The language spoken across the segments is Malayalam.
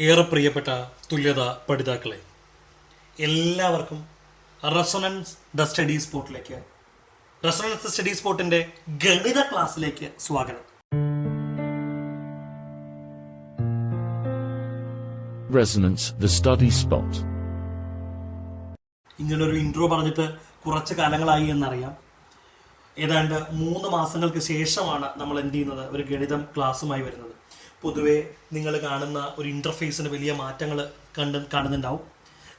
ഏറെ പ്രിയപ്പെട്ട തുല്യത പഠിതാക്കളെ എല്ലാവർക്കും റെസൊണൻസ് ദ സ്റ്റഡി സ്പോട്ടിലേക്ക് റെസൊണൻസ് ദ സ്റ്റഡി സ്പോട്ടിന്റെ ഗണിത ക്ലാസ്സിലേക്ക് സ്വാഗതം. റെസൊണൻസ് ദ സ്റ്റഡി സ്പോട്ട് ഇങ്ങനൊരു ഇൻട്രോ പറഞ്ഞിട്ട് കുറച്ച് കാലങ്ങളായി എന്നറിയാം. ഏതാണ്ട് മൂന്ന് മാസങ്ങൾക്ക് ശേഷമാണ് നമ്മൾ എന്ത് ചെയ്യുന്നത്? ഒരു ഗണിതം ക്ലാസ്സുമായി വരുന്നത്. പൊതുവെ നിങ്ങൾ കാണുന്ന ഒരു ഇന്റർഫേസിന് വലിയ മാറ്റങ്ങൾ കണ്ട് കാണുന്നുണ്ടാവും.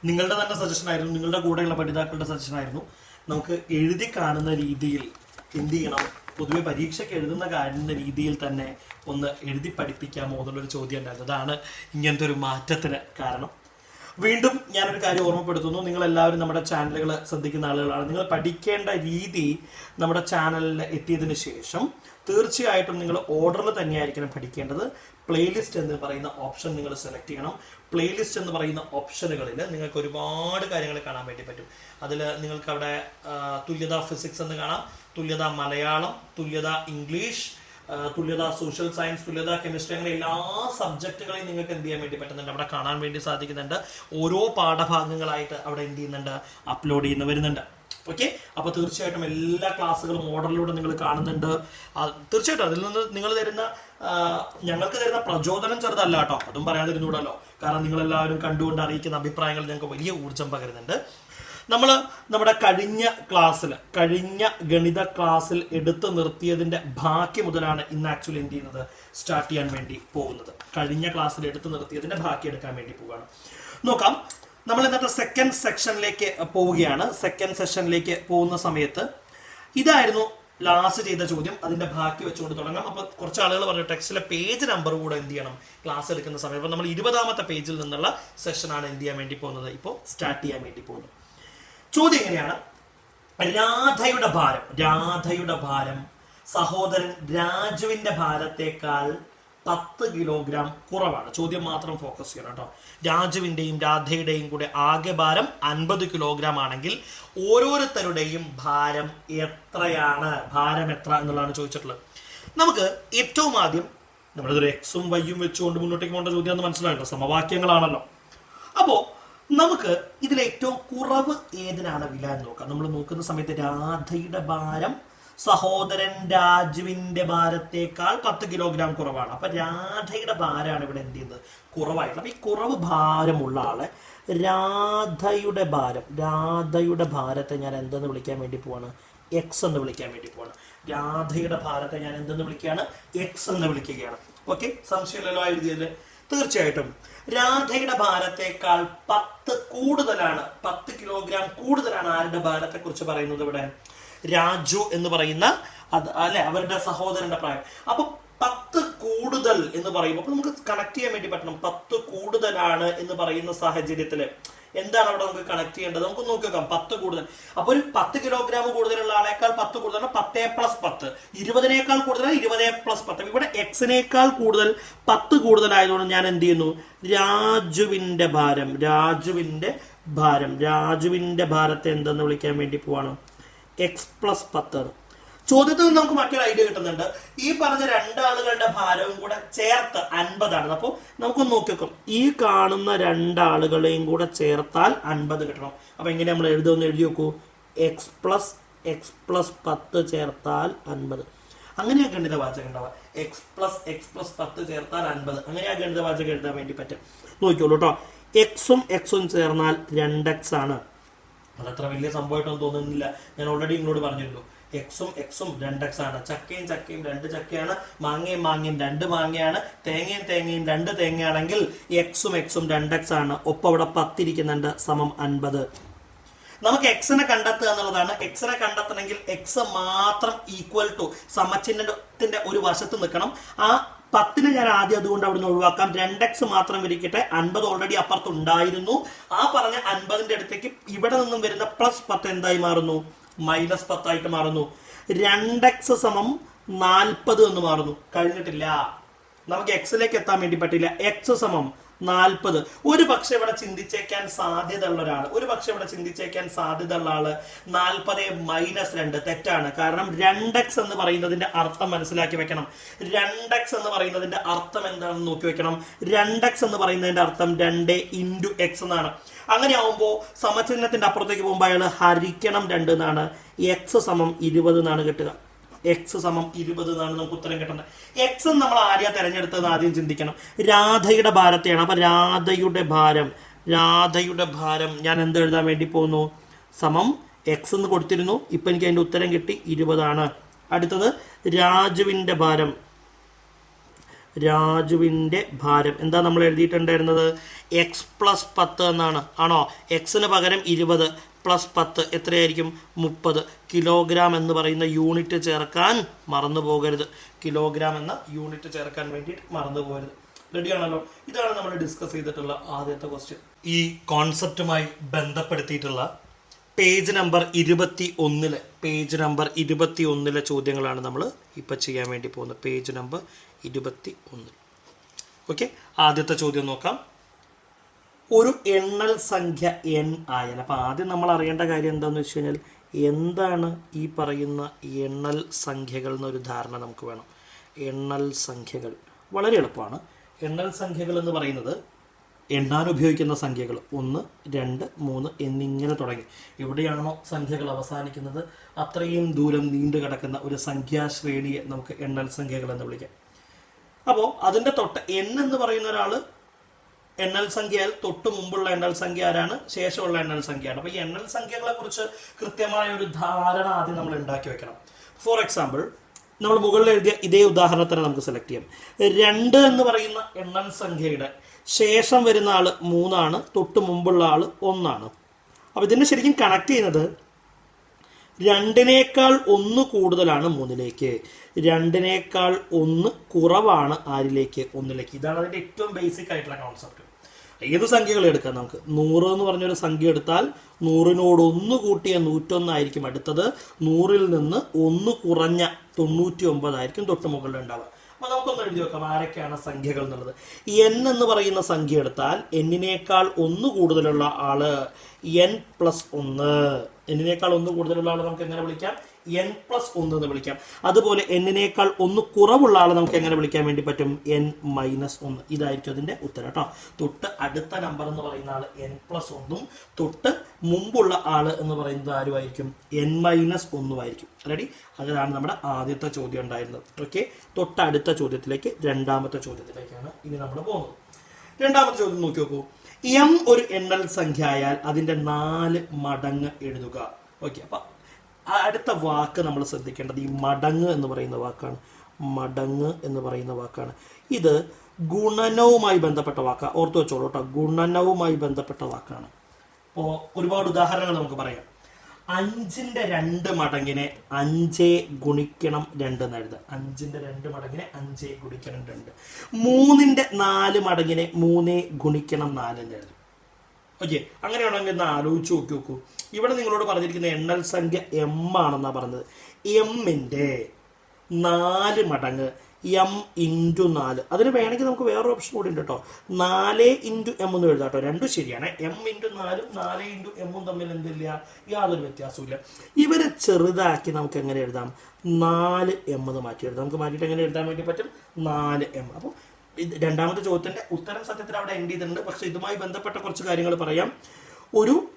നിങ്ങളുടെ തന്നെ സജഷൻ ആയിരുന്നു നിങ്ങളുടെ കൂടെയുള്ള പഠിതാക്കളുടെ സജഷൻ ആയിരുന്നു. നമുക്ക് എഴുതി കാണുന്ന രീതിയിൽ എന്ത് ചെയ്യണം? പൊതുവെ പരീക്ഷയ്ക്ക് എഴുതുന്ന കാണുന്ന രീതിയിൽ തന്നെ ഒന്ന് എഴുതി പഠിപ്പിക്കാമോ എന്നുള്ളൊരു ചോദ്യം ഉണ്ടായിരുന്നു. അതാണ് ഇങ്ങനത്തെ ഒരു മാറ്റത്തിന് കാരണം. വീണ്ടും ഞാനൊരു കാര്യം ഓർമ്മപ്പെടുത്തുന്നു. നിങ്ങൾ എല്ലാവരും നമ്മുടെ ചാനലുകൾ ശ്രദ്ധിക്കുന്ന ആളുകളാണ്. നിങ്ങൾ പഠിക്കേണ്ട രീതി നമ്മുടെ ചാനലിൽ എത്തിയതിനു ശേഷം തീർച്ചയായിട്ടും നിങ്ങൾ ഓർഡറിൽ തന്നെയായിരിക്കണം പഠിക്കേണ്ടത്. പ്ലേലിസ്റ്റ് എന്ന് പറയുന്ന ഓപ്ഷൻ നിങ്ങൾ സെലക്ട് ചെയ്യണം. പ്ലേലിസ്റ്റ് എന്ന് പറയുന്ന ഓപ്ഷനുകളിൽ നിങ്ങൾക്ക് ഒരുപാട് കാര്യങ്ങൾ കാണാൻ വേണ്ടി പറ്റും. അതിൽ നിങ്ങൾക്ക് അവിടെ തുല്യതാ ഫിസിക്സ് എന്ന് കാണാം തുല്യത മലയാളം തുല്യത ഇംഗ്ലീഷ് തുല്യത സോഷ്യൽ സയൻസ് തുല്യത കെമിസ്ട്രി അങ്ങനെ എല്ലാ സബ്ജക്റ്റുകളെയും നിങ്ങൾക്ക് എന്ത് ചെയ്യാൻ വേണ്ടി പറ്റുന്നുണ്ട്? അവിടെ കാണാൻ വേണ്ടി സാധിക്കുന്നുണ്ട്. ഓരോ പാഠഭാഗങ്ങളായിട്ട് അവിടെ എന്ത് ചെയ്യുന്നുണ്ട്? അപ്ലോഡ് ചെയ്യുന്ന വരുന്നുണ്ട് ഓക്കെ അപ്പൊ തീർച്ചയായിട്ടും എല്ലാ ക്ലാസ്സുകളും ഓർഡറിലൂടെ നിങ്ങൾ കാണുന്നുണ്ട്. തീർച്ചയായിട്ടും അതിൽ നിന്ന് നിങ്ങൾ തരുന്ന ഞങ്ങൾക്ക് തരുന്ന പ്രചോദനം ചെറുതല്ല കേട്ടോ. അതും പറയാതിരുന്നൂടല്ലോ കാരണം നിങ്ങൾ എല്ലാവരും കണ്ടുകൊണ്ട് അറിയിക്കുന്ന അഭിപ്രായങ്ങൾ ഞങ്ങൾക്ക് വലിയ ഊർജം പകരുന്നുണ്ട്. നമ്മൾ നമ്മുടെ കഴിഞ്ഞ ക്ലാസ്സിൽ കഴിഞ്ഞ ഗണിത ക്ലാസ്സിൽ എടുത്തു നിർത്തിയതിന്റെ ബാക്കി മുതലാണ് ഇന്ന് ആക്ച്വലി എന്ത് ചെയ്യുന്നത്? സ്റ്റാർട്ട് ചെയ്യാൻ വേണ്ടി പോകുന്നത്. കഴിഞ്ഞ ക്ലാസ്സിൽ എടുത്തു നിർത്തിയതിന്റെ ബാക്കി എടുക്കാൻ വേണ്ടി പോവുകയാണ്. നോക്കാം. നമ്മൾ ഇന്നത്തെ സെക്കൻഡ് സെക്ഷനിലേക്ക് പോവുകയാണ്. സെക്കൻഡ് സെഷനിലേക്ക് പോകുന്ന സമയത്ത് ഇതായിരുന്നു ലാസ്റ്റ് ചെയ്ത ചോദ്യം. അതിന്റെ ബാക്കി വെച്ചുകൊണ്ട് തുടങ്ങാം. അപ്പൊ കുറച്ച് ആളുകൾ പറഞ്ഞു ടെക്സ്റ്റിലെ പേജ് നമ്പർ കൂടെ എന്ത് ചെയ്യണം? ക്ലാസ് എടുക്കുന്ന സമയം. അപ്പൊ നമ്മൾ ഇരുപതാമത്തെ പേജിൽ നിന്നുള്ള സെഷനാണ് എന്ത് ചെയ്യാൻ വേണ്ടി പോകുന്നത്? ഇപ്പോൾ സ്റ്റാർട്ട് ചെയ്യാൻ വേണ്ടി പോകുന്നത് ചോദ്യം എങ്ങനെയാണ്? രാധയുടെ ഭാരം. രാധയുടെ ഭാരം. സഹോദരൻ രാജുവിന്റെ ഭാരത്തേക്കാൾ പത്ത് കിലോഗ്രാം കുറവാണ്. ചോദ്യം മാത്രം ഫോക്കസ് ചെയ്യണം കേട്ടോ. രാജുവിന്റെയും രാധയുടെയും കൂടെ ആകെ ഭാരം അൻപത് കിലോഗ്രാം ആണെങ്കിൽ ഓരോരുത്തരുടെയും ഭാരം എത്രയാണ്? ഭാരം എത്ര എന്നുള്ളതാണ് ചോദിച്ചിട്ടുള്ളത്. നമുക്ക് ഏറ്റവും ആദ്യം നമ്മളിതൊരു എക്സും വൈയും വെച്ചുകൊണ്ട് മുന്നോട്ടേക്ക് പോകേണ്ട ചോദ്യം എന്ന് മനസ്സിലായിട്ടോ സമവാക്യങ്ങളാണല്ലോ. അപ്പോൾ നമുക്ക് ഇതിൽ ഏറ്റവും കുറവ് ഏതിനാണ് വില എന്ന് നോക്കാം. നമ്മൾ നോക്കുന്ന സമയത്ത് രാധയുടെ ഭാരം സഹോദരൻ രാജുവിന്റെ ഭാരത്തേക്കാൾ പത്ത് കിലോഗ്രാം കുറവാണ്. അപ്പൊ രാധയുടെ ഭാരമാണ് ഇവിടെ എന്ത് ചെയ്യുന്നത്? കുറവായിട്ടുള്ളത്. അപ്പൊ ഈ കുറവ് ഭാരമുള്ള ആളെ രാധയുടെ ഭാരം രാധയുടെ ഭാരത്തെ ഞാൻ എന്തെന്ന് വിളിക്കാൻ വേണ്ടി പോവാണ്? എക്സ് എന്ന് വിളിക്കാൻ വേണ്ടി പോവാണ്. രാധയുടെ ഭാരത്തെ ഞാൻ എന്തെന്ന് വിളിക്കുകയാണ്? എക്സ് എന്ന് വിളിക്കുകയാണ്. ഓക്കെ സംശയമില്ലല്ലോ എഴുതിയതിൽ തീർച്ചയായിട്ടും രാധയുടെ ഭാരത്തേക്കാൾ പത്ത് കൂടുതലാണ് പത്ത് കിലോഗ്രാം കൂടുതലാണ് ആരുടെ ഭാരത്തെ കുറിച്ച് പറയുന്നത് ഇവിടെ? രാജു എന്ന് പറയുന്ന അത് അല്ലെ അവരുടെ സഹോദരന്റെ പ്രായം. അപ്പൊ പത്ത് കൂടുതൽ എന്ന് പറയുമ്പോൾ അപ്പൊ നമുക്ക് കണക്ട് ചെയ്യാൻ വേണ്ടി പറ്റണം. പത്ത് കൂടുതലാണ് എന്ന് പറയുന്ന സാഹചര്യത്തിൽ എന്താണ് അവിടെ നമുക്ക് കണക്ട് ചെയ്യേണ്ടത്? നമുക്ക് നോക്കിയേക്കാം പത്ത് കൂടുതൽ. അപ്പൊ ഒരു പത്ത് കിലോഗ്രാം കൂടുതലുള്ള ആളേക്കാൾ പത്ത് കൂടുതൽ പത്തേ പ്ലസ് പത്ത്. ഇരുപതിനേക്കാൾ കൂടുതൽ ഇരുപതേ പ്ലസ് പത്ത്. ഇവിടെ എക്സിനേക്കാൾ കൂടുതൽ പത്ത് കൂടുതലായതുകൊണ്ട് ഞാൻ എന്ത് ചെയ്യുന്നു? രാജുവിന്റെ ഭാരം രാജുവിന്റെ ഭാരം. രാജുവിന്റെ ഭാരത്തെ എന്തെന്ന് വിളിക്കാൻ വേണ്ടി പോവാണ്? എക്സ് പ്ലസ് പത്ത്. ചോദ്യത്തിൽ നിന്ന് നമുക്ക് മറ്റൊരു ഐഡിയ കിട്ടുന്നുണ്ട്. ഈ പറഞ്ഞ രണ്ടാളുകളുടെ ഭാരവും കൂടെ ചേർത്ത് അൻപതാണ്. അപ്പോൾ നമുക്കൊന്ന് നോക്കിക്കും ഈ കാണുന്ന രണ്ടാളുകളെയും കൂടെ ചേർത്താൽ അൻപത് കിട്ടണം. അപ്പൊ എങ്ങനെ നമ്മൾ എഴുതുമെന്ന് എഴുതി നോക്കൂ. എക്സ് പ്ലസ് എക്സ് പ്ലസ് പത്ത് ചേർത്താൽ അൻപത്. അങ്ങനെയാ ഗണിത വാചകം ഉണ്ടാവുക. എക്സ് പ്ലസ് എക്സ് പ്ലസ് പത്ത് ചേർത്താൽ അൻപത്. അങ്ങനെയാ ഗണിത വാചകം എഴുതാൻ വേണ്ടി പറ്റും നോക്കിയോളൂ കേട്ടോ എക്സും എക്സും ചേർന്നാൽ രണ്ട് എക്സ് ആണ്. അതത്ര വലിയ സംഭവമായിട്ടൊന്നും തോന്നുന്നില്ല. ഞാൻ ഓൾറെഡി നിങ്ങളോട് പറഞ്ഞിരുന്നു. എക്സും എക്സും രണ്ട് എക്സ് ആണ്. ചക്കയും ചക്കയും രണ്ട് ചക്കയാണ്. മാങ്ങയും മാങ്ങയും രണ്ട് മാങ്ങയാണ്. തേങ്ങയും തേങ്ങയും രണ്ട് തേങ്ങയാണെങ്കിൽ എക്സും എക്സും രണ്ട് എക്സ് ആണ്. ഒപ്പം അവിടെ പത്തിരിക്കുന്നുണ്ട്. സമം അൻപത്. നമുക്ക് എക്സിനെ കണ്ടെത്തുക എന്നുള്ളതാണ്. എക്സിനെ കണ്ടെത്തണമെങ്കിൽ എക്സ് മാത്രം ഈക്വൽ ടു സമചിഹ്നത്തിന്റെ ഒരു വശത്ത് നിൽക്കണം. ആ പത്തിന് ഞാൻ ആദ്യം അതുകൊണ്ട് അവിടുന്ന് ഒഴിവാക്കാം. രണ്ട് എക്സ് മാത്രം വിരിക്കട്ടെ അൻപത് ഓൾറെഡി അപ്പുറത്ത് ഉണ്ടായിരുന്നു ആ പറഞ്ഞ അൻപതിന്റെ അടുത്തേക്ക് ഇവിടെ നിന്നും വരുന്ന പ്ലസ് പത്ത് എന്തായി മാറുന്നു? മൈനസ് പത്തായിട്ട് മാറുന്നു. രണ്ട് എക്സ് സമം നാൽപ്പത് എന്ന് മാറുന്നു. കഴിഞ്ഞിട്ടില്ല. നമുക്ക് എക്സിലേക്ക് എത്താൻ വേണ്ടി പറ്റില്ല. എക്സ് സമം നാൽപ്പത്. ഒരു പക്ഷെ ഇവിടെ ചിന്തിച്ചേക്കാൻ സാധ്യതയുള്ള ഒരാൾ ഒരു പക്ഷെ ഇവിടെ ചിന്തിച്ചേക്കാൻ സാധ്യതയുള്ള ആൾ നാൽപ്പത് മൈനസ് രണ്ട്. തെറ്റാണ്. കാരണം രണ്ട് എക്സ് എന്ന് പറയുന്നതിന്റെ അർത്ഥം മനസ്സിലാക്കി വെക്കണം. രണ്ട് എക്സ് എന്ന് പറയുന്നതിന്റെ അർത്ഥം എന്താണെന്ന് നോക്കി വെക്കണം. രണ്ട് എക്സ് എന്ന് പറയുന്നതിന്റെ അർത്ഥം രണ്ട് ഇന്റു എക്സ് എന്നാണ്. അങ്ങനെ ആവുമ്പോൾ സമചിഹ്നത്തിന്റെ അപ്പുറത്തേക്ക് പോകുമ്പോൾ അയാൾ ഹരിക്കണം രണ്ട് എന്നാണ്. എക്സ് സമം ഇരുപത് എന്നാണ് കിട്ടുക. എക്സ് സമം ഇരുപത് എന്നാണ് നമുക്ക് ഉത്തരം കിട്ടുന്നത് എക്സ് നമ്മൾ ആരെയാ തിരഞ്ഞെടുത്തത് ആദ്യം ചിന്തിക്കണം. രാധയുടെ ഭാരത്തെയാണ്. അപ്പൊ രാധയുടെ ഭാരം രാധയുടെ ഭാരം ഞാൻ എന്ത് എഴുതാൻ വേണ്ടി പോകുന്നു? സമം എക്സ് എന്ന് കൊടുത്തിരുന്നു. ഇപ്പൊ എനിക്ക് അതിന്റെ ഉത്തരം കിട്ടി ഇരുപതാണ്. അടുത്തത് രാജുവിന്റെ ഭാരം. രാജുവിന്റെ ഭാരം. എന്താ നമ്മൾ എഴുതിയിട്ടുണ്ടായിരുന്നത്? എക്സ് പ്ലസ് പത്ത് എന്നാണ്. ആണോ? എക്സിന് പകരം ഇരുപത്. പ്ലസ് പത്ത് എത്രയായിരിക്കും? മുപ്പത്. കിലോഗ്രാം എന്ന് പറയുന്ന യൂണിറ്റ് ചേർക്കാൻ മറന്നു പോകരുത്. കിലോഗ്രാം എന്ന യൂണിറ്റ് ചേർക്കാൻ വേണ്ടിയിട്ട് മറന്നു പോകരുത്. റെഡിയാണല്ലോ ഇതാണ് നമ്മൾ ഡിസ്കസ് ചെയ്തിട്ടുള്ള ആദ്യത്തെ ക്വസ്റ്റ്യൻ ഈ കോൺസെപ്റ്റുമായി ബന്ധപ്പെടുത്തിയിട്ടുള്ള പേജ് നമ്പർ ഇരുപത്തി ഒന്നിലെ പേജ് നമ്പർ ഇരുപത്തി ഒന്നിലെ ചോദ്യങ്ങളാണ് നമ്മൾ ഇപ്പം ചെയ്യാൻ വേണ്ടി പോകുന്നത്. പേജ് നമ്പർ ഇരുപത്തി ഒന്ന് ഓക്കെ ആദ്യത്തെ ചോദ്യം നോക്കാം. ഒരു എണ്ണൽ സംഖ്യ എൻ ആയാൽ. അപ്പോൾ ആദ്യം നമ്മൾ അറിയേണ്ട കാര്യം എന്താണെന്ന് വെച്ച് കഴിഞ്ഞാൽ എന്താണ് ഈ പറയുന്ന എണ്ണൽ സംഖ്യകൾ എന്നൊരു ധാരണ നമുക്ക് വേണം. എണ്ണൽ സംഖ്യകൾ. വളരെ എളുപ്പമാണ്. എണ്ണൽ സംഖ്യകൾ എന്ന് പറയുന്നത് എണ്ണാൻ ഉപയോഗിക്കുന്ന സംഖ്യകൾ. ഒന്ന് രണ്ട് മൂന്ന് എന്നിങ്ങനെ തുടങ്ങി. എവിടെയാണോ സംഖ്യകൾ അവസാനിക്കുന്നത് അത്രയും ദൂരം നീണ്ടു കിടക്കുന്ന ഒരു സംഖ്യാശ്രേണിയെ നമുക്ക് എണ്ണൽ സംഖ്യകൾ എന്ന് വിളിക്കാം. അപ്പോൾ അതിന്റെ തൊട്ട് എൻ എന്ന് പറയുന്ന ഒരാൾ എണ്ണൽ സംഖ്യയാൽ തൊട്ട് മുമ്പുള്ള എണ്ണൽ സംഖ്യ ആരാണ്? ശേഷമുള്ള എണ്ണൽ സംഖ്യയാണ്. അപ്പോൾ ഈ എണ്ണൽ സംഖ്യകളെ കുറിച്ച് കൃത്യമായ ഒരു ധാരണ ആദ്യം നമ്മൾ ഉണ്ടാക്കി വെക്കണം. ഫോർ എക്സാമ്പിൾ നമ്മൾ മുകളിൽ എഴുതിയ ഇതേ ഉദാഹരണത്തിന് നമുക്ക് സെലക്ട് ചെയ്യാം. രണ്ട് എന്ന് പറയുന്ന എണ്ണൽ സംഖ്യയുടെ ശേഷം വരുന്ന ആൾ മൂന്നാണ് തൊട്ട് മുമ്പുള്ള ആൾ ഒന്നാണ്. അപ്പോൾ ഇതിനെ ശരിക്കും കണക്ട് ചെയ്യുന്നത് രണ്ടിനേക്കാൾ ഒന്ന് കൂടുതലാണ് മൂന്നിലേക്ക്. രണ്ടിനേക്കാൾ ഒന്ന് കുറവാണ് ആരിലേക്ക്? ഒന്നിലേക്ക്. ഇതാണ് അതിന്റെ ഏറ്റവും ബേസിക് ആയിട്ടുള്ള കോൺസെപ്റ്റ് ഏത് സംഖ്യകൾ എടുക്കാം നമുക്ക്? നൂറ് എന്ന് പറഞ്ഞൊരു സംഖ്യ എടുത്താൽ നൂറിനോട് ഒന്ന് കൂട്ടിയ നൂറ്റൊന്നായിരിക്കും അടുത്തത്. നൂറിൽ നിന്ന് ഒന്ന് കുറഞ്ഞ തൊണ്ണൂറ്റി ഒമ്പതായിരിക്കും തൊട്ട് മുകളിൽ ഉണ്ടാവുക. അപ്പൊ നമുക്കൊന്ന് എഴുതി വെക്കാം ആരൊക്കെയാണ് സംഖ്യകൾ എന്നുള്ളത്. എൻ എന്ന് പറയുന്ന സംഖ്യ എടുത്താൽ എന്നിനേക്കാൾ ഒന്ന് കൂടുതലുള്ള ആൾ എൻ പ്ലസ് ഒന്ന്. എന്നിനേക്കാൾ ഒന്ന് കൂടുതലുള്ള ആളെ നമുക്ക് എങ്ങനെ വിളിക്കാം? എൻ പ്ലസ് ഒന്ന് എന്ന് വിളിക്കാം. അതുപോലെ എന്നിനേക്കാൾ ഒന്ന് കുറവുള്ള ആളെ നമുക്ക് എങ്ങനെ വിളിക്കാൻ വേണ്ടി പറ്റും? എൻ മൈനസ് ഒന്ന് ഇതായിരിക്കും അതിന്റെ ഉത്തരം കേട്ടോ. തൊട്ട് അടുത്ത നമ്പർ എന്ന് പറയുന്ന ആൾ എൻ പ്ലസ് ഒന്നും തൊട്ട് മുമ്പുള്ള ആൾ എന്ന് പറയുന്നത് ആരുമായിരിക്കും? എൻ മൈനസ് ഒന്നുമായിരിക്കും റെഡി അതാണ് നമ്മുടെ ആദ്യത്തെ ചോദ്യം ഉണ്ടായിരുന്നത്. ഓക്കെ തൊട്ടടുത്ത ചോദ്യത്തിലേക്ക് രണ്ടാമത്തെ ചോദ്യത്തിലേക്കാണ് ഇനി നമ്മൾ പോകുന്നത്. രണ്ടാമത്തെ ചോദ്യം നോക്കി നോക്കൂ. എം ഒരു എണ്ണൽ സംഖ്യ ആയാൽ അതിന്റെ നാല് മടങ്ങ് എഴുതുക. ഓക്കെ അപ്പൊ അടുത്ത വാക്ക് നമ്മൾ ശ്രദ്ധിക്കേണ്ടത് ഈ മടങ്ങ് എന്ന് പറയുന്ന വാക്കാണ്. മടങ്ങ് എന്ന് പറയുന്ന വാക്കാണ്. ഇത് ഗുണനവുമായി ബന്ധപ്പെട്ട വാക്കാണ് ഓർത്തു വെച്ചോളൂ കേട്ടോ. ഗുണനവുമായി ബന്ധപ്പെട്ട വാക്കാണ്. അപ്പോൾ ഒരുപാട് ഉദാഹരണങ്ങൾ നമുക്ക് പറയാം. അഞ്ചിന്റെ രണ്ട് മടങ്ങിനെ അഞ്ചേ ഗുണിക്കണം രണ്ട് എഴുതുക. അഞ്ചിന്റെ രണ്ട് മടങ്ങിനെ അഞ്ചേ ഗുണിക്കണം രണ്ട്. മൂന്നിന്റെ നാല് മടങ്ങിനെ മൂന്നേ ഗുണിക്കണം നാല് എന്ന് എഴുതും ഓക്കെ അങ്ങനെയാണെങ്കിൽ ഒന്ന് ആലോചിച്ച് നോക്കി നോക്കൂ. ഇവിടെ നിങ്ങളോട് പറഞ്ഞിരിക്കുന്ന എണ്ണൽ സംഖ്യ എം ആണെന്നാണ് പറഞ്ഞത്. എമ്മിന്റെ നാല് മടങ്ങ് എം ഇന്റു നാല്. അതിന് വേണമെങ്കിൽ നമുക്ക് വേറെ ഓപ്ഷൻ കൂടി ഉണ്ട് കേട്ടോ. നാല് ഇന്റു എം എന്ന് എഴുതാം കേട്ടോ. രണ്ടും ശരിയാണ്. എം ഇന്റു നാലും നാല് ഇന്റു എമ്മും തമ്മിൽ എന്തില്ല? യാതൊരു വ്യത്യാസമില്ല ഇവരെ ചെറുതാക്കി നമുക്ക് എങ്ങനെ എഴുതാം? നാല് എം എന്ന് മാറ്റി എഴുതാം. നമുക്ക് മാറ്റിയിട്ട് എങ്ങനെ എഴുതാൻ വേണ്ടി പറ്റും? നാല് എം അപ്പോൾ രണ്ടാമത്തെ ചോദ്യത്തിന്റെ ഉത്തരം സത്യത്തിൽ അവിടെ എൻഡ് ചെയ്തിട്ടുണ്ട്. പക്ഷെ ഇതുമായി ബന്ധപ്പെട്ട കുറച്ച് കാര്യങ്ങൾ പറയാം. ഒരു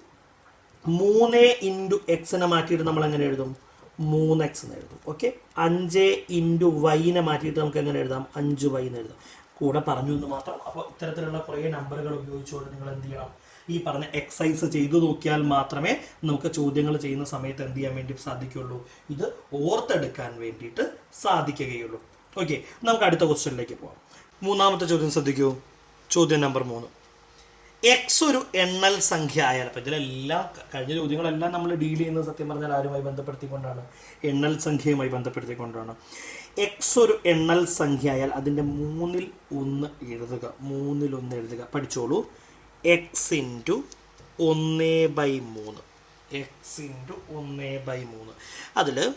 മൂന്ന് ഇന്റു എക്സിനെ മാറ്റിയിട്ട് നമ്മൾ എങ്ങനെ എഴുതും? മൂന്ന് എക്സ് എന്ന് എഴുതും. ഓക്കെ അഞ്ച് ഇന്റു വൈനെ മാറ്റിയിട്ട് നമുക്ക് എങ്ങനെ എഴുതാം? അഞ്ച് വൈ എന്ന് എഴുതാം. കൂടെ പറഞ്ഞു എന്ന് മാത്രം. അപ്പോൾ ഇത്തരത്തിലുള്ള കുറേ നമ്പറുകൾ ഉപയോഗിച്ചുകൊണ്ട് നിങ്ങൾ എന്ത് ചെയ്യണം? ഈ പറഞ്ഞ എക്സസൈസ് ചെയ്തു നോക്കിയാൽ മാത്രമേ നമുക്ക് ചോദ്യങ്ങൾ ചെയ്യുന്ന സമയത്ത് എന്ത് ചെയ്യാൻ വേണ്ടി സാധിക്കുകയുള്ളൂ ഇത് ഓർത്തെടുക്കാൻ വേണ്ടിയിട്ട് സാധിക്കുകയുള്ളൂ. ഓക്കെ നമുക്ക് അടുത്ത ക്വസ്റ്റ്യനിലേക്ക് പോകാം മൂന്നാമത്തെ ചോദ്യം ശ്രദ്ധിക്കൂ. ചോദ്യം നമ്പർ മൂന്ന്. എക്സ് ഒരു എണ്ണൽ സംഖ്യ ആയാൽ അപ്പം ഇതിലെല്ലാം കഴിഞ്ഞ ചോദ്യങ്ങളെല്ലാം നമ്മൾ ഡീൽ ചെയ്യുന്നത് സത്യം പറഞ്ഞാൽ ആരുമായി ബന്ധപ്പെടുത്തിക്കൊണ്ടാണ്. എണ്ണൽ സംഖ്യയുമായി ബന്ധപ്പെടുത്തിക്കൊണ്ടാണ്. എക്സ് ഒരു എണ്ണൽ സംഖ്യ ആയാൽ അതിന്റെ മൂന്നിൽ ഒന്ന് എഴുതുക. മൂന്നിൽ ഒന്ന് എഴുതുക. പഠിച്ചോളൂ. എക്സ് ഇന്റു ഒന്ന് ബൈ മൂന്ന്. എക്സ് ഇന്റു ഒന്ന് ബൈ മൂന്ന്. അതിൽ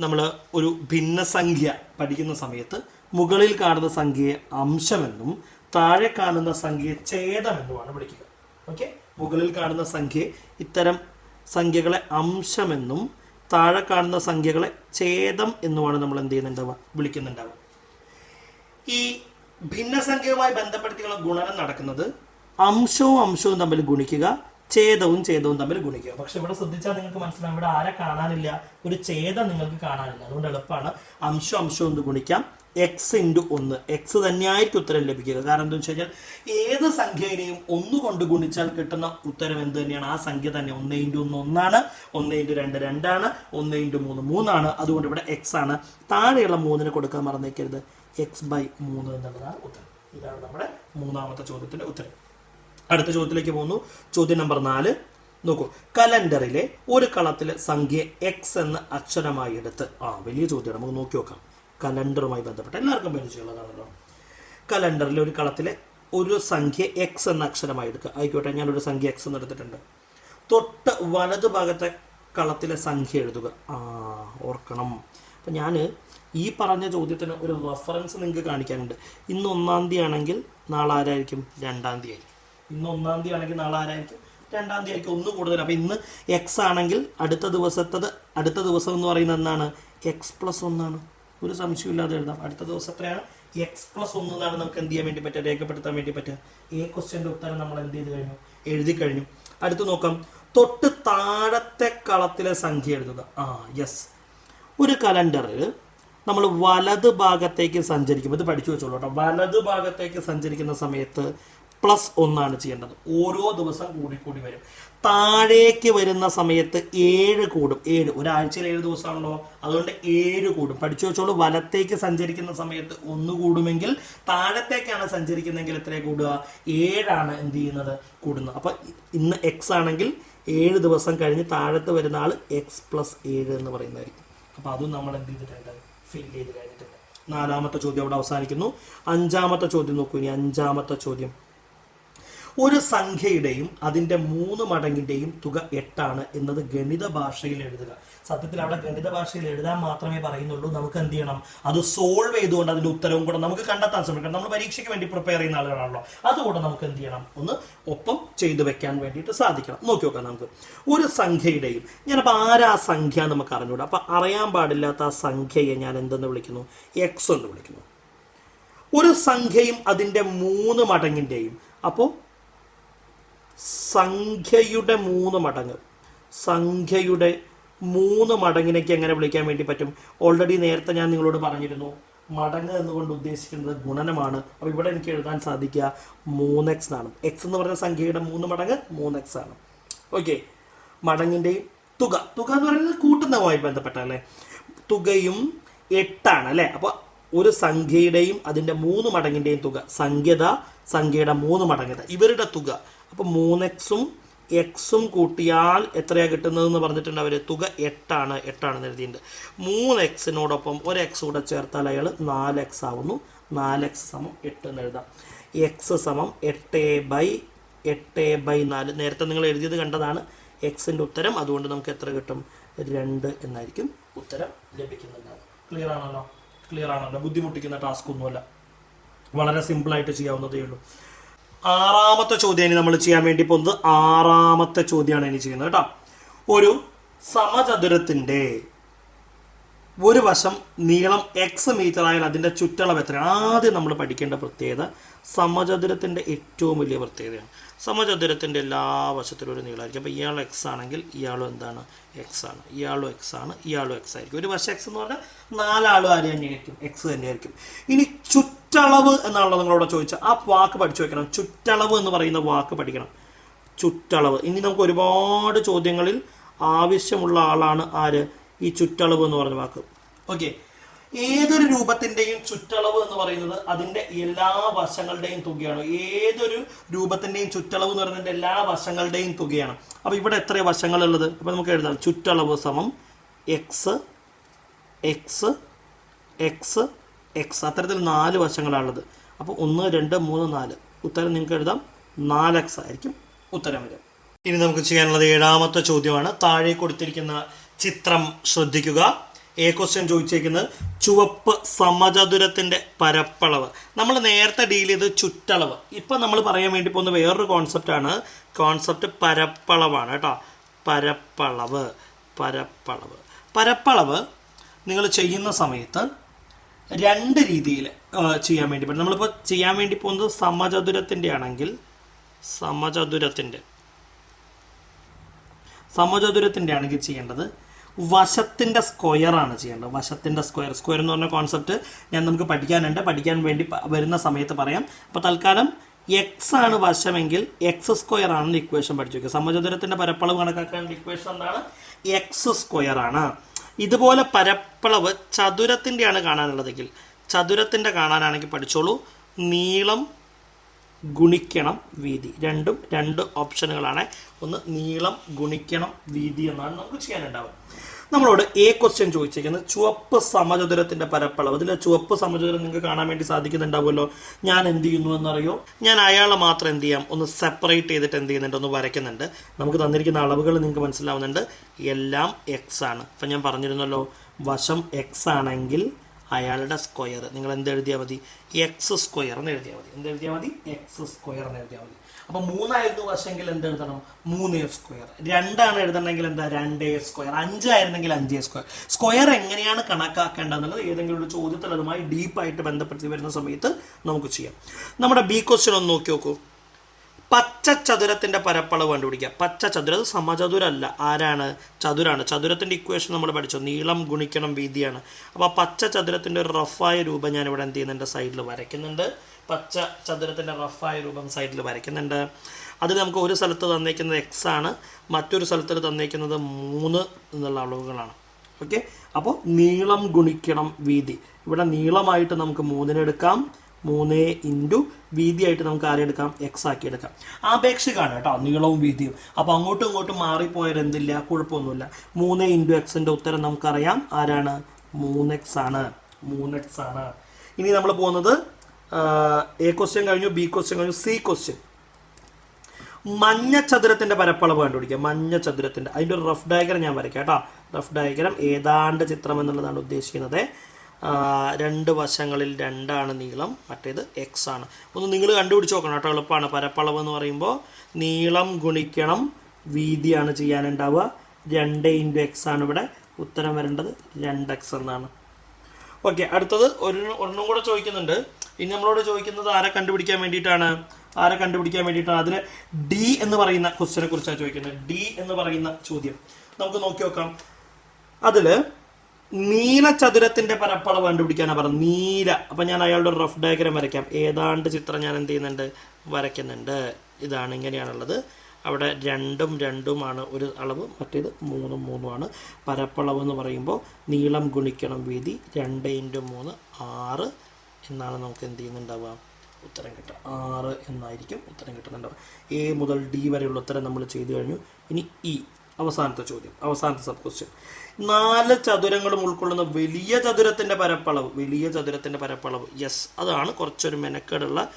നമ്മൾ ഒരു ഭിന്നസംഖ്യ പഠിക്കുന്ന സമയത്ത് മുകളിൽ കാണുന്ന സംഖ്യയെ അംശമെന്നും താഴെ കാണുന്ന സംഖ്യയെ ഛേദമെന്നുമാണ് വിളിക്കുക. ഓക്കെ മുകളിൽ കാണുന്ന സംഖ്യ ഇത്തരം സംഖ്യകളെ അംശമെന്നും താഴെ കാണുന്ന സംഖ്യകളെ ഛേദം എന്നുമാണ് നമ്മൾ എന്ത് ചെയ്യുന്നുണ്ടാവുക? വിളിക്കുന്നുണ്ടാവുക. ഈ ഭിന്നസംഖ്യയുമായി ബന്ധപ്പെടുത്തിയുള്ള ഗുണനം നടക്കുന്നത് അംശവും അംശവും തമ്മിൽ ഗുണിക്കുക ഛേദവും ഛേദവും തമ്മിൽ ഗുണിക്കുക. പക്ഷെ ഇവിടെ ശ്രദ്ധിച്ചാൽ നിങ്ങൾക്ക് മനസ്സിലാവും ഇവിടെ ആരെ കാണാനില്ല ഒരു ഛേദം നിങ്ങൾക്ക് കാണാനില്ല. അതുകൊണ്ട് എളുപ്പമാണ് അംശം അംശം ഒന്ന് ഗുണിക്കാം എക്സ് ഇന്റു ഒന്ന്. എക്സ് തന്നെയായിരിക്കും ഉത്തരം ലഭിക്കുക. കാരണം എന്താ വെച്ച് കഴിഞ്ഞാൽ ഏത് സംഖ്യയിനെയും ഒന്ന് കൊണ്ട് ഗുണിച്ചാൽ കിട്ടുന്ന ഉത്തരം എന്ത് തന്നെയാണ്? ആ സംഖ്യ തന്നെ ഒന്ന് ഇന്റു ഒന്ന് ഒന്നാണ്. ഒന്ന് ഇന്റു രണ്ട് രണ്ടാണ്. ഒന്ന് ഇന്റു മൂന്ന് മൂന്നാണ്. അതുകൊണ്ട് ഇവിടെ എക്സ് ആണ്. താഴെയുള്ള മൂന്നിന് കൊടുക്കാൻ മറന്നേക്കരുത്. എക്സ് ബൈ മൂന്ന് എന്നുള്ളതാണ് ഉത്തരം. ഇതാണ് നമ്മുടെ മൂന്നാമത്തെ ചോദ്യത്തിന്റെ ഉത്തരം. അടുത്ത ചോദ്യത്തിലേക്ക് പോകുന്നു. ചോദ്യം നമ്പർ നാല്. നോക്കൂ. കലണ്ടറിലെ ഒരു കളത്തിലെ സംഖ്യ എക്സ് എന്ന അക്ഷരമായി എടുത്ത്. ആ വലിയ ചോദ്യമാണ്. നമുക്ക് നോക്കി നോക്കാം. കലണ്ടറുമായി ബന്ധപ്പെട്ട എല്ലാവർക്കും പരിചയമുള്ളതാണല്ലോ കലണ്ടറിലെ ഒരു കളത്തിലെ ഒരു സംഖ്യ എക്സ് എന്ന അക്ഷരമായി എടുക്കുക. ആയിക്കോട്ടെ ഞാനൊരു സംഖ്യ എക്സ് എന്ന് എടുത്തിട്ടുണ്ട്. തൊട്ട് വലതു ഭാഗത്തെ കളത്തിലെ സംഖ്യ എഴുതുക. ആ ഓർക്കണം. അപ്പം ഞാൻ ഈ പറഞ്ഞ ചോദ്യത്തിന് ഒരു റെഫറൻസ് നിങ്ങൾക്ക് കാണിക്കാനുണ്ട്. ഇന്ന് ഒന്നാം തീയതി ആണെങ്കിൽ നാളെ ആരായിരിക്കും? രണ്ടാം തീയതി ആയിരിക്കും. ഇന്ന് ഒന്നാം തീയതി ആണെങ്കിൽ നാളെ ആരായിരിക്കും? രണ്ടാം തീയതി ആയിരിക്കും ഒന്ന് കൂടുതൽ. അപ്പം ഇന്ന് എക്സ് ആണെങ്കിൽ അടുത്ത ദിവസത്തത് അടുത്ത ദിവസം എന്ന് പറയുന്നത് എന്താണ്? എക്സ് പ്ലസ് ഒന്നാണ് ഒരു സംശയമില്ലാതെ എഴുതാം. അടുത്ത ദിവസം എത്രയാണ്? എക്സ് പ്ലസ് ഒന്ന് എന്നാണ് നമുക്ക് എന്ത് ചെയ്യാൻ വേണ്ടി പറ്റുക? രേഖപ്പെടുത്താൻ വേണ്ടി പറ്റുക. ഈ ക്വസ്റ്റ്യന്റെ ഉത്തരം നമ്മൾ എന്ത് ചെയ്ത് കഴിഞ്ഞു? എഴുതി കഴിഞ്ഞു. അടുത്ത് നോക്കാം. തൊട്ട് താഴത്തെ കളത്തിലെ സംഖ്യ എഴുതുക. ആ യെസ് ഒരു കലണ്ടറിൽ നമ്മൾ വലത് ഭാഗത്തേക്ക് സഞ്ചരിക്കും. ഇത് പഠിച്ചു വെച്ചോളൂ കേട്ടോ. വലത് ഭാഗത്തേക്ക് സഞ്ചരിക്കുന്ന സമയത്ത് പ്ലസ് ഒന്നാണ് ചെയ്യേണ്ടത്. ഓരോ ദിവസം കൂടിക്കൂടി കൂടി വരും. താഴേക്ക് വരുന്ന സമയത്ത് ഏഴ് കൂടും. ഏഴ്. ഒരാഴ്ചയിൽ ഏഴ് ദിവസമാണല്ലോ. അതുകൊണ്ട് ഏഴ് കൂടും. പഠിച്ചു വെച്ചോളൂ വലത്തേക്ക് സഞ്ചരിക്കുന്ന സമയത്ത് ഒന്ന് കൂടുമെങ്കിൽ താഴത്തേക്കാണ് സഞ്ചരിക്കുന്നതെങ്കിൽ എത്ര കൂടുക? ഏഴാണ് എന്ത് ചെയ്യുന്നത്? കൂടുന്നത്. അപ്പൊ ഇന്ന് എക്സ് ആണെങ്കിൽ ഏഴ് ദിവസം കഴിഞ്ഞ് താഴത്ത് വരുന്ന ആൾ എക്സ് പ്ലസ് ഏഴ് എന്ന് പറയുന്നതായിരിക്കും. അപ്പൊ അതും നമ്മൾ എന്ത് ചെയ്തിട്ടുണ്ട്? ഫിൽ ചെയ്ത് കഴിഞ്ഞിട്ടുണ്ട്. നാലാമത്തെ ചോദ്യം അവിടെ അവസാനിക്കുന്നു. അഞ്ചാമത്തെ ചോദ്യം നോക്കൂ ഇനി. അഞ്ചാമത്തെ ചോദ്യം. ഒരു സംഖ്യയുടെയും അതിന്റെ മൂന്ന് മടങ്ങിന്റെയും തുക എട്ടാണ് എന്നത് ഗണിത ഭാഷയിൽ എഴുതുക. സത്യത്തിൽ അവിടെ ഗണിത ഭാഷയിൽ എഴുതാൻ മാത്രമേ പറയുന്നുള്ളൂ. നമുക്ക് എന്ത് ചെയ്യണം? അത് സോൾവ് ചെയ്തുകൊണ്ട് അതിന്റെ ഉത്തരവും കൂടെ നമുക്ക് കണ്ടെത്താൻ ശ്രമിക്കണം. നമ്മൾ പരീക്ഷയ്ക്ക് വേണ്ടി പ്രിപ്പയർ ചെയ്യുന്ന ആളുകളാണല്ലോ. അതുകൂടെ നമുക്ക് എന്ത് ചെയ്യണം? ഒന്ന് ഒപ്പം ചെയ്തു വെക്കാൻ വേണ്ടിയിട്ട് സാധിക്കണം. നോക്കി നോക്കാം നമുക്ക്. ഒരു സംഖ്യയുടെയും ഞാനപ്പോൾ ആരാ സംഖ്യ നമുക്ക് അറിഞ്ഞൂടാ അപ്പൊ അറിയാൻ പാടില്ലാത്ത ആ സംഖ്യയെ ഞാൻ എന്തെന്ന് വിളിക്കുന്നു? എക്സ് എന്ന് വിളിക്കുന്നു. ഒരു സംഖ്യയും അതിന്റെ മൂന്ന് മടങ്ങിന്റെയും അപ്പോൾ സംഖ്യയുടെ മൂന്ന് മടങ്ങ്. സംഖ്യയുടെ മൂന്ന് മടങ്ങിനേക്ക് എങ്ങനെ വിളിക്കാൻ വേണ്ടി പറ്റും? ഓൾറെഡി നേരത്തെ ഞാൻ നിങ്ങളോട് പറഞ്ഞിരുന്നു മടങ്ങ് എന്നുകൊണ്ട് ഉദ്ദേശിക്കുന്നത് ഗുണനമാണ്. അപ്പോൾ ഇവിടെ എനിക്ക് എഴുതാൻ സാധിക്കുക മൂന്ന് എക്സ് എന്നാണ്. എക്സ് എന്ന് പറഞ്ഞ സംഖ്യയുടെ മൂന്ന് മടങ്ങ് മൂന്ന് എക്സ് ആണ്. ഓക്കെ മടങ്ങിന്റെയും തുക. തുക എന്ന് പറയുന്നത് കൂട്ടുന്നതുമായി ബന്ധപ്പെട്ടല്ലേ തുകയും എട്ടാണ് അല്ലേ? അപ്പോൾ ഒരു സംഖ്യയുടെയും അതിന്റെ മൂന്ന് മടങ്ങിന്റെയും തുക. സംഖ്യത സംഖ്യയുടെ മൂന്ന് മടങ്ങത ഇവരുടെ തുക. അപ്പോൾ മൂന്ന് എക്സും എക്സും കൂട്ടിയാൽ എത്രയാ കിട്ടുന്നതെന്ന് പറഞ്ഞിട്ടുണ്ട് അവർ തുക എട്ടാണ് എട്ടാണെന്ന് എഴുതിയിട്ടുണ്ട്. മൂന്ന് എക്സിനോടൊപ്പം ഒരു എക്സ് കൂടെ ചേർത്താൽ അയാൾ നാല് എക്സ് ആവുന്നു. നാല് എക്സ് സമം എട്ട് എന്ന് എഴുതാം. എക്സ് സമം എട്ട് ബൈ എട്ട് ബൈ നാല്. നേരത്തെ നിങ്ങൾ എഴുതിയത് കണ്ടതാണ്. എക്സിന്റെ ഉത്തരം അതുകൊണ്ട് നമുക്ക് എത്ര കിട്ടും? രണ്ട് എന്നായിരിക്കും ഉത്തരം ലഭിക്കുന്നുണ്ടാവും ക്ലിയർ ആണല്ലോ? ക്ലിയർ ആണല്ലോ. ബുദ്ധിമുട്ടിക്കുന്ന ടാസ്ക് ഒന്നുമല്ല. വളരെ സിമ്പിളായിട്ട് ചെയ്യാവുന്നതേ ഉള്ളൂ. ആറാമത്തെ ചോദ്യം ഇനി നമ്മൾ ചെയ്യാൻ വേണ്ടി പോകുന്നത്. ആറാമത്തെ ചോദ്യമാണ് ഇനി ചെയ്യുന്നത് കേട്ടോ. ഒരു സമചതുരത്തിന്റെ ഒരു വശം നീളം എക്സ് മീറ്റർ ആയാൽ അതിന്റെ ചുറ്റളവ് എത്ര ആദ്യം നമ്മൾ പഠിക്കേണ്ട പ്രത്യേകത സമചതുരത്തിന്റെ ഏറ്റവും വലിയ പ്രത്യേകതയാണ്. സമചതുരത്തിന്റെ എല്ലാ വശത്തിലും ഒരു നീളമായിരിക്കും. അപ്പോൾ ഇയാൾ എക്സ് ആണെങ്കിൽ ഇയാളും എന്താണ്? എക്സ് ആണ്. ഇയാളും എക്സ് ആണ്. ഇയാളും എക്സ് ആയിരിക്കും. ഒരു വശം എക്സ് എന്ന് പറഞ്ഞാൽ നാലാളും ആര് തന്നെയായിരിക്കും എക്സ് തന്നെയായിരിക്കും. ഇനി ചുറ്റളവ് എന്നാണല്ലോ നിങ്ങളോട് ചോദിച്ചത്. ആ വാക്ക് പഠിച്ചു വെക്കണം. ചുറ്റളവ് എന്ന് പറയുന്ന വാക്ക് പഠിക്കണം. ചുറ്റളവ്. ഇനി നമുക്ക് ഒരുപാട് ചോദ്യങ്ങളിൽ ആവശ്യമുള്ള ആളാണ് ആര്? ഈ ചുറ്റളവ് എന്ന് പറഞ്ഞ വാക്ക്. ഓക്കെ. ഏതൊരു രൂപത്തിന്റെയും ചുറ്റളവ് എന്ന് പറയുന്നത് അതിന്റെ എല്ലാ വശങ്ങളുടെയും തുകയാണ്. ഏതൊരു രൂപത്തിന്റെയും ചുറ്റളവ് എന്ന് പറയുന്നത് എല്ലാ വശങ്ങളുടെയും തുകയാണ്. അപ്പൊ ഇവിടെ എത്ര വശങ്ങൾ ഉള്ളത് അപ്പൊ നമുക്ക് എഴുതാം. ചുറ്റളവ് സമം എക്സ് എക്സ് എക്സ് എക്സ് അത്തരത്തിൽ നാല് വശങ്ങളാണുള്ളത്. അപ്പോൾ ഒന്ന് രണ്ട് മൂന്ന് നാല്. ഉത്തരം നിങ്ങൾക്ക് എഴുതാം. നാല് എക്സ് ആയിരിക്കും ഉത്തരം വരും ഇനി നമുക്ക് ചെയ്യാനുള്ളത് ഏഴാമത്തെ ചോദ്യമാണ്. താഴെ കൊടുത്തിരിക്കുന്ന ചിത്രം ശ്രദ്ധിക്കുക. എ ക്വസ്റ്റ്യൻ ചോദിച്ചേക്കുന്നത് ചുവപ്പ് സമചതുരത്തിന്റെ പരപ്പളവ്. നമ്മൾ നേരത്തെ ഡീൽ ചെയ്ത് ചുറ്റളവ്. ഇപ്പം നമ്മൾ പറയാൻ വേണ്ടി പോകുന്ന വേറൊരു കോൺസെപ്റ്റാണ് കോൺസെപ്റ്റ് പരപ്പളവാണ് കേട്ടോ. പരപ്പളവ്. പരപ്പളവ്. പരപ്പളവ് നിങ്ങൾ ചെയ്യുന്ന സമയത്ത് രണ്ട് രീതിയിൽ ചെയ്യാൻ വേണ്ടി പറ്റും. നമ്മളിപ്പോൾ ചെയ്യാൻ വേണ്ടി പോകുന്നത് സമചതുരത്തിന്റെ ആണെങ്കിൽ സമചതുരത്തിന്റെ സമചതുരത്തിന്റെ ആണെങ്കിൽ ചെയ്യേണ്ടത് വശത്തിന്റെ സ്ക്വയറാണ് ചെയ്യേണ്ടത്. വശത്തിന്റെ സ്ക്വയർ സ്ക്വയർ എന്ന് പറഞ്ഞ കോൺസെപ്റ്റ് ഞാൻ നമുക്ക് പഠിക്കാനുണ്ട്. പഠിക്കാൻ വേണ്ടി വരുന്ന സമയത്ത് പറയാം. അപ്പോൾ തൽക്കാലം എക്സ് ആണ് വശമെങ്കിൽ എക്സ് സ്ക്വയർ ആണെന്ന് ഇക്വേഷൻ പഠിച്ചു വെക്കുക. സമചതുരത്തിന്റെ പരപ്പളവ് കണക്കാക്കാൻ ഇക്വേഷൻ എന്താണ്? എക്സ് സ്ക്വയർ ആണ്. ഇതുപോലെ പരപ്പളവ് ചതുരത്തിന്റെയാണ് കാണാനുള്ളതെങ്കിൽ ചതുരത്തിന്റെ കാണാനാണെങ്കിൽ പഠിച്ചോളൂ. നീളം ഗുണിക്കണം വീതി. രണ്ടും രണ്ട് ഓപ്ഷനുകളാണ്. ഒന്ന് നീളം ഗുണിക്കണം വീതി എന്നാണ് നമുക്ക് ചെയ്യാനുണ്ടാവുക. നമ്മളോട് എ ക്വസ്റ്റ്യൻ ചോദിച്ചിരിക്കുന്നത് ചുവപ്പ് സമചതുരത്തിന്റെ പരപ്പളവ്. അതിൽ ചുവപ്പ് സമചതുരം നിങ്ങൾക്ക് കാണാൻ വേണ്ടി സാധിക്കുന്നുണ്ടാവുമല്ലോ. ഞാൻ എന്ത് ചെയ്യുന്നു എന്നറിയോ? ഞാൻ അയാളെ മാത്രം എന്ത് ചെയ്യാം? ഒന്ന് സെപ്പറേറ്റ് ചെയ്തിട്ട് എന്ത് ചെയ്യുന്നുണ്ട്? ഒന്ന് വരയ്ക്കുന്നുണ്ട്. നമുക്ക് തന്നിരിക്കുന്ന അളവുകൾ നിങ്ങൾക്ക് മനസ്സിലാവുന്നുണ്ട്. എല്ലാം എക്സ് ആണ്. ഇപ്പം ഞാൻ പറഞ്ഞിരുന്നല്ലോ. വശം എക്സ് ആണെങ്കിൽ അയാളുടെ സ്ക്വയർ. നിങ്ങൾ എന്ത് എഴുതിയാൽ മതി? എക്സ് സ്ക്വയർ എന്ന് എഴുതിയാൽ മതി. എന്ത് എഴുതിയാൽ മതി? എക്സ് സ്ക്വയർ എന്ന് എഴുതിയാൽ മതി. അപ്പൊ മൂന്നായിരുന്നു വശമെങ്കിൽ എന്ത് എഴുതണം മൂന്ന് എ സ്ക്വയർ. രണ്ടാണ് എഴുതണമെങ്കിൽ എന്താ? രണ്ട് എ സ്ക്വയർ. അഞ്ചായിരുന്നെങ്കിൽ അഞ്ച് എ സ്ക്വയർ. സ്ക്വയർ എങ്ങനെയാണ് കണക്കാക്കേണ്ടതെന്നുള്ളത് ഏതെങ്കിലും ഒരു ചോദ്യത്തിൽ അതുമായി ഡീപ്പായിട്ട് ബന്ധപ്പെടുത്തി വരുന്ന സമയത്ത് നമുക്ക് ചെയ്യാം. നമ്മുടെ ബി ക്വസ്റ്റ്യൻ ഒന്ന് നോക്കി നോക്കൂ. പച്ച ചതുരത്തിന്റെ പരപ്പളവ് കണ്ടുപിടിക്കുക. പച്ച ചതുരം അത് സമചതുരല്ല. ആരാണ്? ചതുരാണ്. ചതുരത്തിന്റെ ഇക്വേഷൻ നമ്മൾ പഠിച്ചു. നീളം ഗുണിക്കണം വീതിയാണ്. അപ്പോൾ പച്ച ചതുരത്തിന്റെ ഒരു റഫായ രൂപം ഞാൻ ഇവിടെ എന്ത് ചെയ്യുന്നുണ്ട്? സൈഡിൽ വരയ്ക്കുന്നുണ്ട്. പച്ച ചതുരത്തിന്റെ റഫായ രൂപം സൈഡിൽ വരയ്ക്കുന്നുണ്ട്. അതിൽ നമുക്ക് ഒരു സ്ഥലത്ത് തന്നേക്കുന്നത് എക്സ് ആണ്. മറ്റൊരു സ്ഥലത്ത് തന്നേക്കുന്നത് മൂന്ന് എന്നുള്ള അളവുകളാണ്. ഓക്കെ അപ്പോൾ നീളം ഗുണിക്കണം വീതി. ഇവിടെ നീളമായിട്ട് നമുക്ക് മൂന്നിനെടുക്കാം മൂന്ന് ഇന്റു വീതിയായിട്ട് നമുക്ക് ആരെ എടുക്കാം? എക്സ് ആക്കി എടുക്കാം. ആപേക്ഷികമാണ് കേട്ടോ നീളവും വീതിയും. അപ്പോൾ അങ്ങോട്ടും ഇങ്ങോട്ടും മാറിപ്പോയാൽ എന്തില്ല? കുഴപ്പമൊന്നുമില്ല. മൂന്ന് ഇന്റു എക്സിന്റെ ഉത്തരം നമുക്കറിയാം. ആരാണ്? മൂന്ന് എക്സ് ആണ്. മൂന്ന് എക്സ് ആണ്. ഇനി നമ്മൾ പോകുന്നത് എ ക്വസ്റ്റ്യൻ കഴിഞ്ഞു ബി ക്വസ്റ്റ്യൻ കഴിഞ്ഞു സി ക്വസ്റ്റ്യൻ മഞ്ഞ ചതുരത്തിന്റെ പരപ്പളവ് കണ്ടുപിടിക്കുക മഞ്ഞ ചതുരത്തിന്റെ. അതിന്റെ ഒരു റഫ് ഡയഗ്രം ഞാൻ വരയ്ക്കാം കേട്ടോ. റഫ് ഡയഗ്രം ഏതാണ്ട് ചിത്രം എന്നുള്ളതാണ് ഉദ്ദേശിക്കുന്നത്. രണ്ട് വശങ്ങളിൽ രണ്ടാണ് നീളം മറ്റേത് എക്സ് ആണ്. ഒന്ന് നിങ്ങൾ കണ്ടുപിടിച്ച് നോക്കണം കേട്ടോ എളുപ്പമാണ്. പരപ്പളവ് എന്ന് പറയുമ്പോൾ നീളം ഗുണിക്കണം വീതിയാണ് ചെയ്യാനുണ്ടാവുക. രണ്ട് ഇന്റു എക്സ് ആണ് ഇവിടെ ഉത്തരം വരേണ്ടത് രണ്ട് എക്സ് എന്നാണ്. ഓക്കെ അടുത്തത് ഒരു ഒരെണ്ണം കൂടെ ചോദിക്കുന്നുണ്ട്. ഇനി നമ്മളോട് ചോദിക്കുന്നത് ആരെ കണ്ടുപിടിക്കാൻ വേണ്ടിയിട്ടാണ്? ആരെ കണ്ടുപിടിക്കാൻ വേണ്ടിയിട്ടാണ്? അതിൽ ഡി എന്ന് പറയുന്ന ക്വസ്റ്റിനെ കുറിച്ചാണ് ചോദിക്കുന്നത്. ഡി എന്ന് പറയുന്ന ചോദ്യം. നമുക്ക് നോക്കി നോക്കാം. അതിൽ നീല ചതുരത്തിന്റെ പരപ്പളവ് കണ്ടുപിടിക്കാനാണ് പറഞ്ഞത്. നീല. അപ്പൊ ഞാൻ അയാളുടെ റഫ് ഡയഗ്രാം വരയ്ക്കാം. ഏതാണ്ട് ചിത്രം ഞാൻ എന്ത് ചെയ്യുന്നുണ്ട്? വരയ്ക്കുന്നുണ്ട്. ഇതാണ് ഇങ്ങനെയാണുള്ളത്. അവിടെ രണ്ടും രണ്ടുമാണ് ഒരു അളവ് മറ്റേത് മൂന്നും മൂന്നുമാണ്. പരപ്പളവ് എന്ന് പറയുമ്പോൾ നീളം ഗുണിക്കണം വീതി രണ്ട് ഇന്റു മൂന്ന് ആറ് എന്നാണ് നമുക്ക് എന്ത് ചെയ്യുന്നുണ്ടാവുക? ഉത്തരം കിട്ടുക. ആറ് എന്നായിരിക്കും ഉത്തരം കിട്ടുന്നുണ്ടാവുക. എ മുതൽ ഡി വരെയുള്ള ഉത്തരം നമ്മൾ ചെയ്തു കഴിഞ്ഞു. ഇനി ഇ. അവസാനത്തെ ചോദ്യം അവസാനത്തെ സബ് ക്വസ്റ്റ്യൻ നാല് ചതുരങ്ങളും ഉൾക്കൊള്ളുന്ന വലിയ ചതുരത്തിന്റെ പരപ്പളവ് വലിയ ചതുരത്തിന്റെ പരപ്പളവ്. യെസ് അതാണ് കുറച്ചൊരു മെനക്കേടുള്ള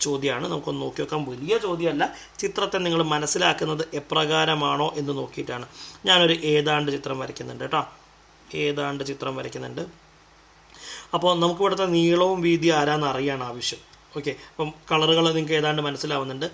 ചോദ്യമാണ്. നമുക്കൊന്ന് നോക്കി നോക്കാം വലിയ ചോദ്യമല്ല ചിത്രത്തെ നിങ്ങൾ മനസ്സിലാക്കുന്നത് എപ്രകാരമാണോ എന്ന് നോക്കിയിട്ടാണ്. ഞാനൊരു ഏതാണ്ട് ചിത്രം വരയ്ക്കുന്നുണ്ട് കേട്ടോ. ഏതാണ്ട് ചിത്രം വരയ്ക്കുന്നുണ്ട്. അപ്പോൾ നമുക്ക് ഇവിടുത്തെ നീളവും വീതി ആരാന്ന് അറിയാണ് ആവശ്യം. ഓക്കെ അപ്പം കളറുകൾ നിങ്ങൾക്ക് ഏതാണ്ട് മനസ്സിലാവുന്നുണ്ട്.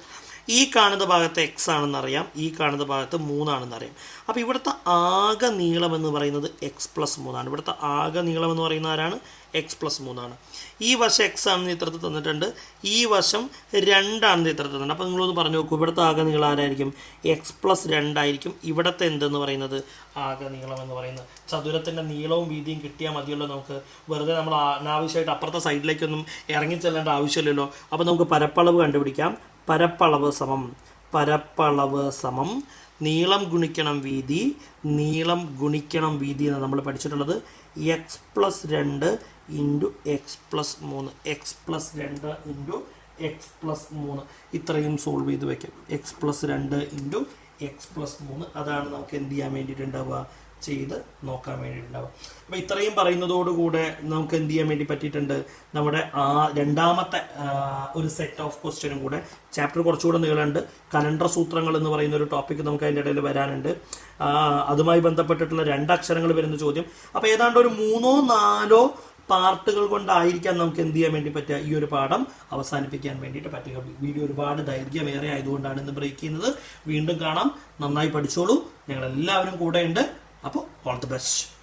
ഈ കാണുന്ന ഭാഗത്ത് എക്സ് ആണെന്ന് അറിയാം ഈ കാണുന്ന ഭാഗത്ത് മൂന്നാണെന്ന് അറിയാം അപ്പോൾ ഇവിടുത്തെ ആകെ നീളം എന്ന് പറയുന്നത് എക്സ് പ്ലസ് മൂന്നാണ്. ഇവിടുത്തെ ആകെ നീളം എന്ന് പറയുന്ന ആരാണ്? എക്സ് പ്ലസ് മൂന്നാണ്. ഈ വശം എക്സ് ആണെന്ന് ചിത്രത്തിൽ തന്നിട്ടുണ്ട്. ഈ വശം രണ്ടാണെന്ന് ചിത്രത്തിൽ തന്നിട്ടുണ്ട്. അപ്പോൾ നിങ്ങളൊന്ന് പറഞ്ഞു നോക്കൂ ഇവിടുത്തെ ആകെ നീളം ആരായിരിക്കും? എക്സ് പ്ലസ് രണ്ടായിരിക്കും. ഇവിടുത്തെ എന്തെന്ന് പറയുന്നത്? ആകെ നീളം എന്ന് പറയുന്നത്. ചതുരത്തിന്റെ നീളവും വീതിയും കിട്ടിയാൽ മതിയല്ലോ നമുക്ക്. വെറുതെ നമ്മൾ അനാവശ്യമായിട്ട് അപ്പുറത്തെ സൈഡിലേക്കൊന്നും ഇറങ്ങി ചെല്ലേണ്ട ആവശ്യമില്ലല്ലോ. അപ്പോൾ നമുക്ക് പരപ്പളവ് കണ്ടുപിടിക്കാം. പരപ്പളവ് സമം. പരപ്പളവ് സമം. നീളം ഗുണിക്കണം വീതി. നീളം ഗുണിക്കണം വീതി എന്ന് നമ്മൾ പഠിച്ചിട്ടുള്ളത്. എക്സ് പ്ലസ് രണ്ട് ഇന്റു എക്സ് പ്ലസ് മൂന്ന്. എക്സ് പ്ലസ് രണ്ട് ഇന്റു എക്സ് പ്ലസ് മൂന്ന്. ഇത്രയും സോൾവ് ചെയ്ത് വയ്ക്കാം എക്സ് പ്ലസ് രണ്ട് ഇന്റു എക്സ് പ്ലസ് മൂന്ന്. അതാണ് നമുക്ക് എന്ത് ചെയ്യാൻ വേണ്ടിയിട്ടുണ്ടാവുക? ചെയ്ത് നോക്കാൻ വേണ്ടിയിട്ടുണ്ടാവും. അപ്പൊ ഇത്രയും പറയുന്നതോടുകൂടെ നമുക്ക് എന്ത് ചെയ്യാൻ വേണ്ടി പറ്റിയിട്ടുണ്ട്? നമ്മുടെ ആ രണ്ടാമത്തെ ഒരു സെറ്റ് ഓഫ് ക്വസ്റ്റ്യനും കൂടെ ചാപ്റ്റർ കുറച്ചുകൂടെ നീളുണ്ട്. കലണ്ടർ സൂത്രങ്ങൾ എന്ന് പറയുന്ന ഒരു ടോപ്പിക് നമുക്ക് അതിന്റെ ഇടയിൽ വരാനുണ്ട്. അതുമായി ബന്ധപ്പെട്ടിട്ടുള്ള രണ്ട് അക്ഷരങ്ങൾ വരുന്ന ചോദ്യം. അപ്പോൾ ഏതാണ്ട് ഒരു മൂന്നോ നാലോ പാർട്ടുകൾ കൊണ്ടായിരിക്കാം നമുക്ക് എന്ത് ചെയ്യാൻ വേണ്ടി പറ്റുക? ഈ ഒരു പാഠം അവസാനിപ്പിക്കാൻ വേണ്ടിയിട്ട് പറ്റുക. വീഡിയോ ഒരുപാട് ദൈർഘ്യമേറെ ആയതുകൊണ്ടാണ് ഇന്ന് ബ്രേക്ക് ചെയ്യുന്നത്. വീണ്ടും കാണാം. നന്നായി പഠിച്ചോളൂ. ഞങ്ങൾ എല്ലാവരും കൂടെ ഉണ്ട് അപ്പോൾ ഓൾ ദി ബെസ്റ്റ്.